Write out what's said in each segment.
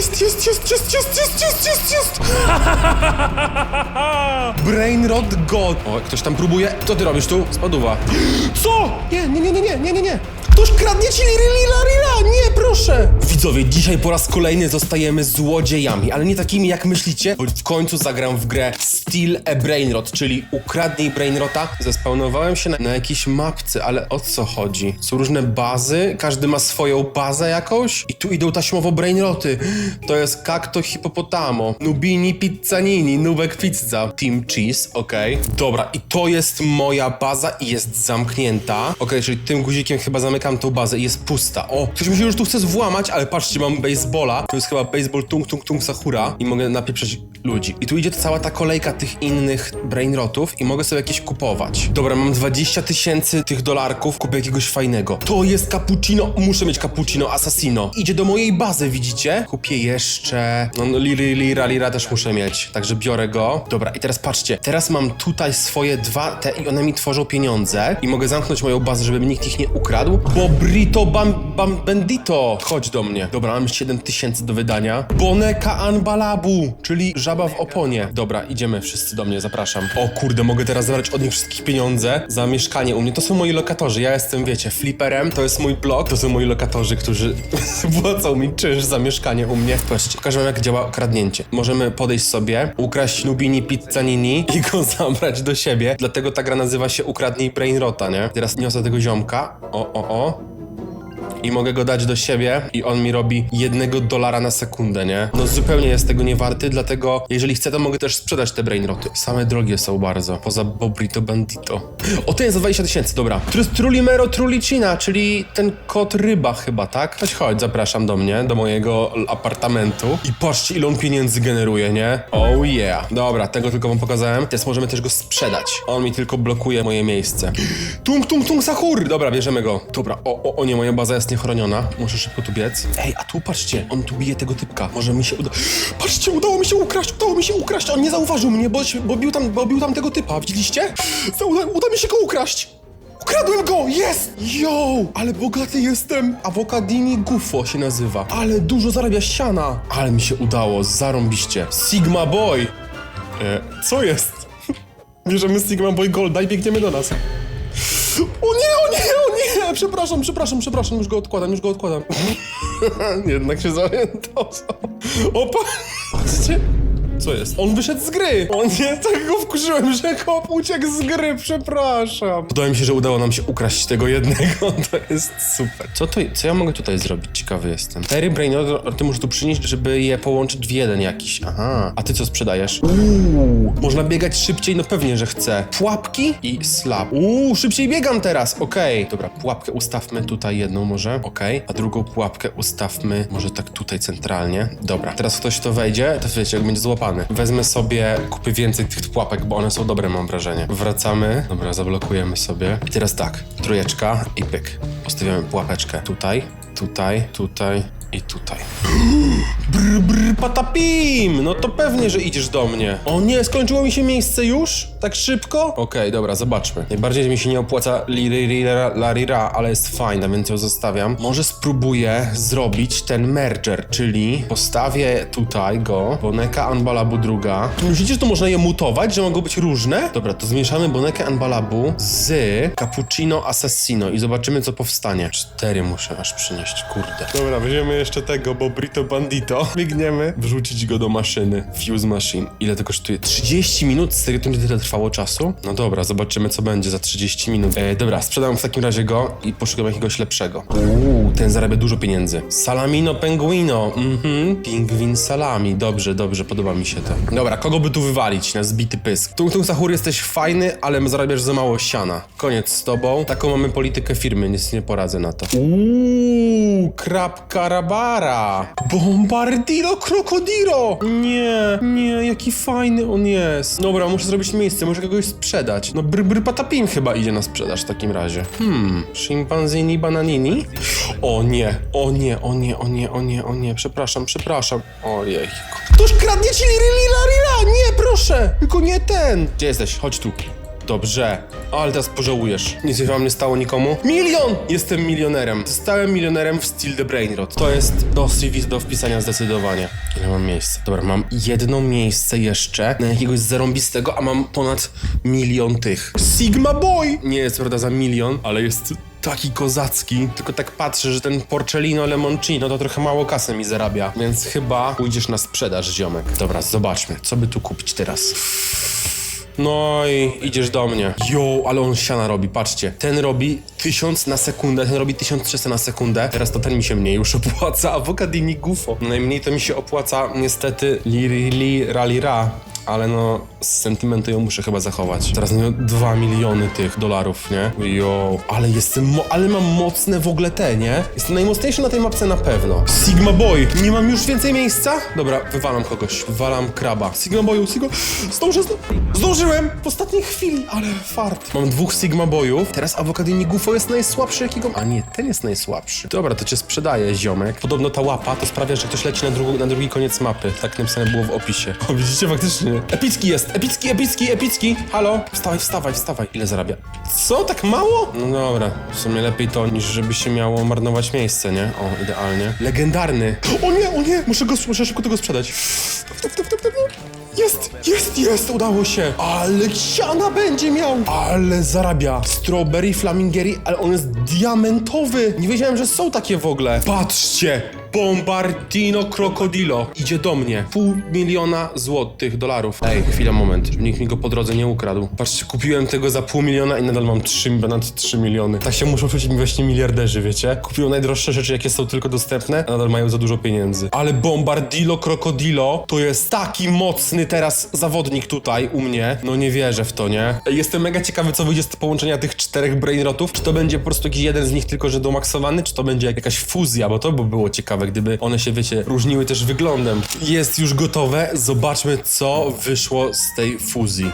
Jest, jest, jest, jest, jest, jest, jest, jest, jest! Brainrot God. O, ktoś tam próbuje. Co ty robisz tu? Spaduwa. Co? Nie, nie, nie, nie, nie, nie, nie, nie. Ktoś kradnie ci lira, nie, proszę! Widzowie, dzisiaj po raz kolejny zostajemy złodziejami, ale nie takimi jak myślicie, bo w końcu zagram w grę Steal a Brainrot, czyli ukradnij Brainrota. Zespawnowałem się na, na jakiejś mapce, ale o co chodzi? Są różne bazy, każdy ma swoją bazę jakąś i tu idą taśmowo Brainroty. To jest Kakto Hipopotamo, Nubini Pizzanini, Nubek Pizza, Team Cheese, okej. Dobra, i to jest moja baza i jest zamknięta. Okej, czyli tym guzikiem chyba zamykam tą bazę i jest pusta. O, ktoś mi się już tu chce włamać, ale patrzcie, mam baseballa. To jest chyba baseball tung tung tung Sakura i mogę napieprzeć ludzi. I tu idzie cała ta kolejka tych innych brainrotów i mogę sobie jakieś kupować. Dobra, mam 20 tysięcy tych dolarków, kupię jakiegoś fajnego. To jest cappuccino, muszę mieć cappuccino assassino. Idzie do mojej bazy, widzicie? Kupię jeszcze... No, no lira, lira, lira też muszę mieć, także biorę go. Dobra, i teraz patrzcie, teraz mam tutaj swoje dwa te i one mi tworzą pieniądze i mogę zamknąć moją bazę, żeby nikt ich nie ukradł, bo Brito Bam, Bam Bandito, chodź do mnie. Dobra, mam 7 tysięcy do wydania. Boneka Anbalabu, czyli żaba w oponie. Dobra, idziemy wszyscy do mnie, zapraszam. O kurde, mogę teraz zabrać od nich wszystkich pieniądze za mieszkanie u mnie. To są moi lokatorzy, ja jestem, wiecie, flipperem, to jest mój blog, to są moi lokatorzy, którzy płacą mi czynsz za mieszkanie u mnie. Patrzcie, pokażę wam jak działa kradnięcie. Możemy podejść sobie, ukraść Nubini Pizzanini i go zabrać do siebie, dlatego ta gra nazywa się Ukradnij Brainrota, nie? Teraz niosę tego ziomka, o, o, o, 어. I mogę go dać do siebie i on mi robi jednego dolara na sekundę, nie? No zupełnie jest tego nie warty, dlatego jeżeli chcę, to mogę też sprzedać te brainroty. Same drogie są bardzo, poza Bobrito Bandito. O, ten jest za 20 tysięcy, dobra. To jest Trulimero Trulicina, czyli ten kot ryba chyba, tak? Chodź, chodź, zapraszam do mnie, do mojego apartamentu. I patrzcie, ile on pieniędzy generuje, nie? Oh yeah. Dobra, tego tylko wam pokazałem. Teraz możemy też go sprzedać. On mi tylko blokuje moje miejsce. Tung, tung, tung, sahur! Dobra, bierzemy go. Dobra, o, o, o nie, moja baza jest niechroniona. Muszę szybko tu biec. Ej, a tu patrzcie, on tu bije tego typka. Może mi się uda... Patrzcie, udało mi się ukraść, udało mi się ukraść. On nie zauważył mnie, bo, bo, bił, tam, bo bił tam tego typa. Widzieliście? Uda, uda mi się go ukraść. Ukradłem go! Jest! Yo! Ale bogaty jestem! Awokadini Gufo się nazywa. Ale dużo zarabia siana. Ale mi się udało, zarąbiście. Sigma Boy! E, co jest? Bierzemy Sigma Boy Golda i biegniemy do nas. O nie, o nie, o nie! Przepraszam, przepraszam, przepraszam, już go odkładam, już go odkładam. Jednak się zorientował. Opa! Patrzcie. Co jest? On wyszedł z gry! O nie, tak go wkurzyłem, że chłop uciekł z gry, przepraszam. Podoba mi się, że udało nam się ukraść tego jednego, to jest super. Co to, co ja mogę tutaj zrobić? Ciekawy jestem. Cztery brainoty muszę tu przynieść, żeby je połączyć w jeden jakiś. Aha. A ty co sprzedajesz? Uuu, można biegać szybciej? No pewnie, że chcę. Pułapki i slap. Uuu, szybciej biegam teraz, okej. Dobra, pułapkę ustawmy tutaj jedną może, okej. A drugą pułapkę ustawmy może tak tutaj centralnie. Dobra, teraz ktoś to wejdzie, to wiecie, jak będzie złapany. Wezmę sobie, kupię więcej tych pułapek, bo one są dobre, mam wrażenie. Wracamy, dobra, zablokujemy sobie. I teraz tak, trójeczka i pyk. Postawiamy pułapeczkę tutaj, tutaj, tutaj i tutaj. Brr, brr, patapim! No to pewnie, że idziesz do mnie. O nie, skończyło mi się miejsce już? Tak szybko? Okej, dobra, zobaczmy. Najbardziej mi się nie opłaca larira, ale jest fajna, więc ją zostawiam. Może spróbuję zrobić ten merger, czyli postawię tutaj go, Boneka Anbalabu druga. Myślicie, że to można je mutować, że mogą być różne? Dobra, to zmieszamy Bonekę Anbalabu z Cappuccino Assassino i zobaczymy, co powstanie. Cztery muszę aż przynieść, kurde. Dobra, weźmiemy jeszcze tego, bo Brito Bandito. Biegniemy, wrzucić go do maszyny. Fuse Machine. Ile to kosztuje? 30 minut? Serio, to tyle trwało czasu? No dobra, zobaczymy, co będzie za 30 minut. E, dobra, sprzedam w takim razie go i poszukam jakiegoś lepszego. Uuu, ten zarabia dużo pieniędzy. Salamino Penguino. Mhm, pingwin salami. Dobrze, dobrze, podoba mi się to. Dobra, kogo by tu wywalić na zbity pysk? Tung Tung Sahur jesteś fajny, ale zarabiasz za mało siana. Koniec z tobą. Taką mamy politykę firmy, nic nie poradzę na to. Uuu, krab karabara. Bombardiro krokodiro. Nie, nie, jaki fajny on jest. Dobra, muszę zrobić miejsce, muszę kogoś sprzedać. No br, br patapim chyba idzie na sprzedaż w takim razie. Hmm, szimpanzini bananini? O nie, o nie, o nie, o nie, o nie, o nie, przepraszam, przepraszam. Ojej. Ktoś kradnie ci liri, lira, lira, nie, proszę, tylko nie ten. Gdzie jesteś? Chodź tu. Dobrze. Ale teraz pożałujesz. Nic się wam nie stało nikomu? Milion! Jestem milionerem. Zostałem milionerem w Steel the Brainrot. To jest dosyć do wpisania zdecydowanie. Ile mam miejsca? Dobra, mam jedno miejsce jeszcze na jakiegoś zarąbistego, a mam ponad milion tych. Sigma Boy! Nie jest prawda za milion, ale jest taki kozacki. Tylko tak patrzę, że ten Porcellino Lemoncino to trochę mało kasy mi zarabia. Więc chyba pójdziesz na sprzedaż, ziomek. Dobra, zobaczmy, co by tu kupić teraz. No i idziesz do mnie. Jo, ale on siana robi, patrzcie. Ten robi 1000 na sekundę, ten robi 1300 na sekundę. Teraz to ten mi się mniej już opłaca. Avocadini Gufo. Najmniej to mi się opłaca niestety Liri Li Rali Ra. Ale no, z sentymentu ją muszę chyba zachować. Teraz no, 2 miliony tych dolarów, nie? Jo, ale jestem, mo- ale mam mocne w ogóle te, nie? Jestem najmocniejszy na tej mapce na pewno. Sigma Boy, nie mam już więcej miejsca? Dobra, wywalam kogoś, wywalam kraba. Sigma Boyu, Sigma... Zdążę. Zdążyłem w ostatniej chwili, ale fart. Mam dwóch Sigma Boyów, teraz Avocadini Gufo jest najsłabszy jakiego... A nie, ten jest najsłabszy. Dobra, to cię sprzedaję, ziomek. Podobno ta łapa to sprawia, że ktoś leci na, drugi na drugi koniec mapy. Tak napisane było w opisie. O, widzicie, faktycznie. Epicki jest, epicki, epicki, epicki. Halo? Wstawaj, wstawaj, wstawaj. Ile zarabia? Co, tak mało? No dobra, w sumie lepiej to, niż żeby się miało marnować miejsce, nie? O, idealnie. Legendarny. O nie, o nie, muszę go, muszę szybko tego sprzedać. Jest, jest, jest, udało się. Ale siana będzie miał. Ale zarabia. Strawberry Flamingeri, ale on jest diamentowy. Nie wiedziałem, że są takie w ogóle. Patrzcie. Bombardino Crocodilo. Idzie do mnie. Pół miliona złotych dolarów. Ej, chwila, moment. Żeby nikt mi go po drodze nie ukradł. Patrzcie, kupiłem tego za pół miliona i nadal mam 3, ponad 3 miliony. Tak się muszą czuć mi właśnie miliarderzy, wiecie? Kupiłem najdroższe rzeczy, jakie są tylko dostępne, a nadal mają za dużo pieniędzy. Ale Bombardilo Crocodilo to jest taki mocny teraz zawodnik tutaj u mnie. No nie wierzę w to, nie? Jestem mega ciekawy, co wyjdzie z połączenia tych czterech brainrotów. Czy to będzie po prostu jakiś jeden z nich tylko, że domaksowany, czy to będzie jakaś fuzja, bo to by było ciekawe, gdyby one się, wiecie, różniły też wyglądem. Jest już gotowe. Zobaczmy, co wyszło z tej fuzji.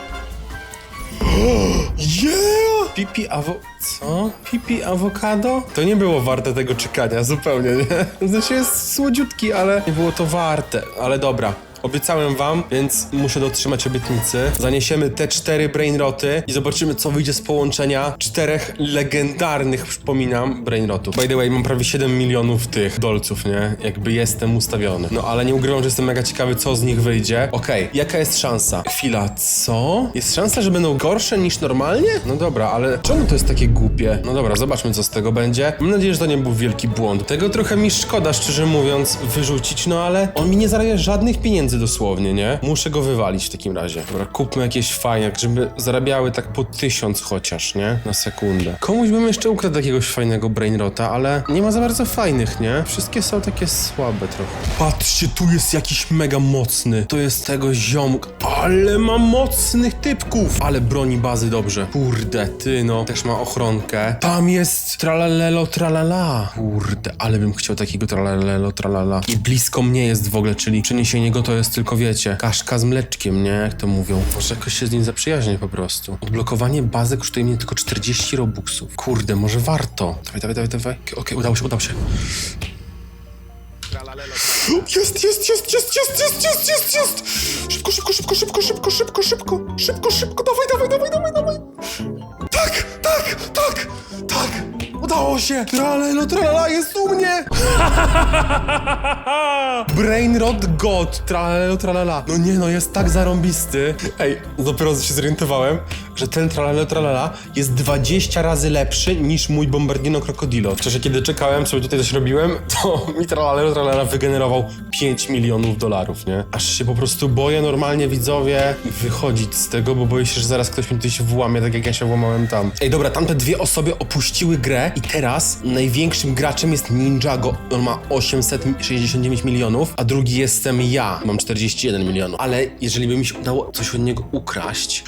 Yeah! Pipi awo... Co? Pipi awokado? To nie było warte tego czekania, zupełnie, nie? Znaczy jest słodziutki, ale nie było to warte. Ale dobra. Obiecałem wam, więc muszę dotrzymać obietnicy. Zaniesiemy te cztery brainroty i zobaczymy, co wyjdzie z połączenia czterech legendarnych, przypominam, brainrotów. By the way, mam prawie 7 milionów tych dolców, nie? Jakby jestem ustawiony. No ale nie ukrywam, że jestem mega ciekawy, co z nich wyjdzie. Okej, jaka jest szansa? Chwila, co? Jest szansa, że będą gorsze niż normalnie? No dobra, ale czemu to jest takie głupie? No dobra, zobaczmy, co z tego będzie. Mam nadzieję, że to nie był wielki błąd. Tego trochę mi szkoda, szczerze mówiąc, wyrzucić, no ale on mi nie zarabia żadnych pieniędzy dosłownie, nie? Muszę go wywalić w takim razie. Dobra, kupmy jakieś fajne, żeby zarabiały tak po tysiąc chociaż, nie? Na sekundę. Komuś bym jeszcze ukradł jakiegoś fajnego brainrota, ale nie ma za bardzo fajnych, nie? Wszystkie są takie słabe trochę. Patrzcie, tu jest jakiś mega mocny. To jest tego ziomk. Ale ma mocnych typków. Ale broni bazy dobrze. Kurde, ty no. Też ma ochronkę. Tam jest tralalelo tralala. Kurde, ale bym chciał takiego tralalelo tralala. I blisko mnie jest w ogóle, czyli przeniesienie go to jest tylko, wiecie, kaszka z mleczkiem, nie? Jak to mówią. Może jakoś się z nim zaprzyjaźnię po prostu. Odblokowanie bazy kosztuje mnie tylko 40 robuxów. Kurde, może warto. Dawaj, dawaj, dawaj, dawaj. Okej, udało się, udało się. Jest, jest, jest, jest, jest, jest, jest, jest, jest! Szybko, szybko, szybko, szybko, szybko, szybko, szybko, szybko, szybko, dawaj, dawaj, dawaj, dawaj, dawaj! Tak, tak, tak, tak! Udało się! Tralelo, tralala jest u mnie! Brainrot God, tralelo, tralala. No nie no, jest tak zarąbisty. Ej, dopiero się zorientowałem, że ten tralelo, tralala jest 20 razy lepszy niż mój Bombardino Crocodilo. Przecież kiedy czekałem, sobie tutaj coś robiłem, to mi tralelo, tralala wygenerował 5 milionów dolarów, nie? Aż się po prostu boję normalnie, widzowie, wychodzić z tego, bo boję się, że zaraz ktoś mi tutaj się włamie, tak jak ja się włamałem tam. Ej, dobra, tamte dwie osoby opuściły grę i teraz największym graczem jest Ninjago. On ma 869 milionów, a drugi jestem ja. Mam 41 milionów. Ale jeżeli by mi się udało coś od niego ukraść...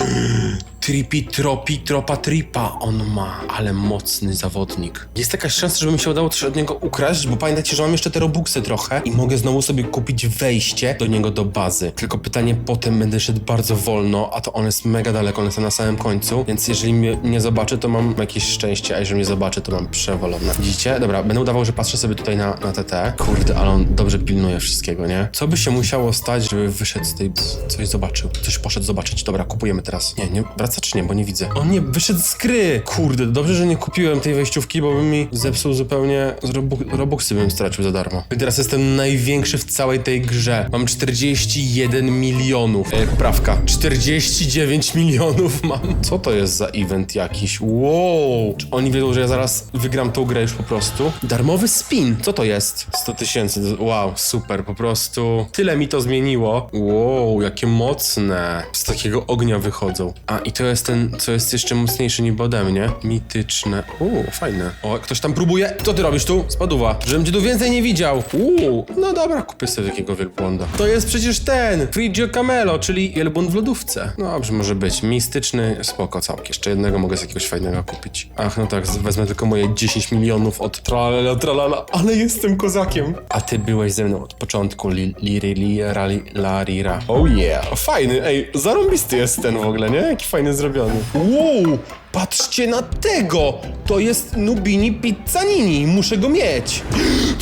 Tripi, tropi, tropa, tripa on ma, ale mocny zawodnik. Jest jakaś szansa, żeby mi się udało coś od niego ukraść, bo pamiętajcie, że mam jeszcze te robuxy trochę i mogę znowu sobie kupić wejście do niego do bazy. Tylko pytanie, potem będę szedł bardzo wolno, a to on jest mega daleko, on jest na samym końcu, więc jeżeli mnie nie zobaczy, to mam jakieś szczęście, a jeżeli mnie zobaczy, to mam przewalone. Widzicie? Dobra, będę udawał, że patrzę sobie tutaj na, na TT. Kurde, ale on dobrze pilnuje wszystkiego, nie? Co by się musiało stać, żeby wyszedł z tej... coś zobaczył, coś poszedł zobaczyć. Dobra, kupujemy teraz. Nie, nie, wracaj czy nie, bo nie widzę. O nie, wyszedł z gry! Kurde, dobrze, że nie kupiłem tej wejściówki, bo bym mi zepsuł zupełnie... Z robu Robuxy bym stracił za darmo. I teraz jestem największy w całej tej grze. Mam 41 milionów. E, poprawka. 49 milionów mam. Co to jest za event jakiś? Wow! Czy oni wiedzą, że ja zaraz wygram tą grę już po prostu? Darmowy spin. Co to jest? 100 tysięcy. Wow, super, po prostu. Tyle mi to zmieniło. Wow, jakie mocne. Z takiego ognia wychodzą. A, i to jest ten, co jest jeszcze mocniejszy niż ode mnie. Mityczne. Uuu, fajne. O, ktoś tam próbuje. Co ty robisz tu? Spaduwa. Żebym cię tu więcej nie widział. Uuu, no dobra, kupię sobie takiego wielbłąda. To jest przecież ten, Frigio Camelo, czyli wielbłąd w lodówce. No dobrze, może być. Mistyczny, spoko, całkiem. Jeszcze jednego mogę z jakiegoś fajnego kupić. Ach, no tak, wezmę tylko moje 10 milionów od tralala, tralala, ale jestem kozakiem. A ty byłeś ze mną od początku, li, liri, li, rali, la, rira. Oh yeah, fajny, ej, zarąbisty jest ten w ogóle, nie? Jaki fajny zrobiony. Wow, patrzcie na tego! To jest Nubini Pizzanini, muszę go mieć.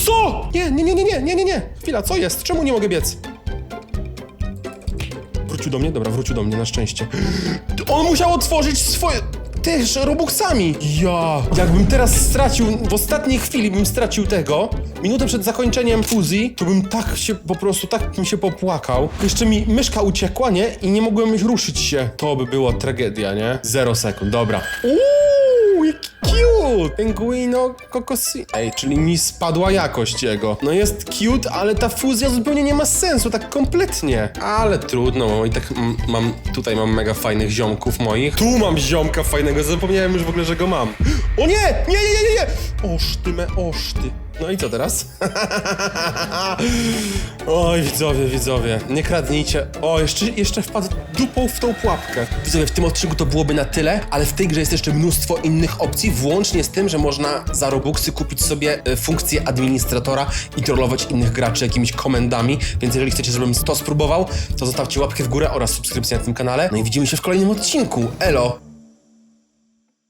Co? Nie, nie, nie, nie, nie, nie, nie, nie. Chwila, co jest? Czemu nie mogę biec? Wrócił do mnie? Dobra, wrócił do mnie, na szczęście. On musiał otworzyć swoje... Też Robuxami. Ja. Jakbym teraz stracił, w ostatniej chwili bym stracił tego, minutę przed zakończeniem fuzji, to bym tak się po prostu, tak bym się popłakał. Jeszcze mi myszka uciekła, nie? I nie mogłem ruszyć się. To by była tragedia, nie? Zero sekund, dobra. Uuu, jaki cute! Pinguino kokosi... Ej, czyli mi spadła jakość jego. No jest cute, ale ta fuzja zupełnie nie ma sensu, tak kompletnie. Ale trudno, i tak mam... Tutaj mam mega fajnych ziomków moich. Tu mam ziomka fajnego, zapomniałem już w ogóle, że go mam. O! Nie, nie, nie, nie, nie! Oszty me, oszty. No i co teraz? Oj, widzowie, widzowie, nie kradnijcie. O, jeszcze, jeszcze wpadł dupą w tą pułapkę. Widzowie, w tym odcinku to byłoby na tyle, ale w tej grze jest jeszcze mnóstwo innych opcji, włącznie z tym, że można za Robuxy kupić sobie e, funkcję administratora i trollować innych graczy jakimiś komendami, więc jeżeli chcecie, żebym to spróbował, to zostawcie łapkę w górę oraz subskrypcję na tym kanale. No i widzimy się w kolejnym odcinku. Elo!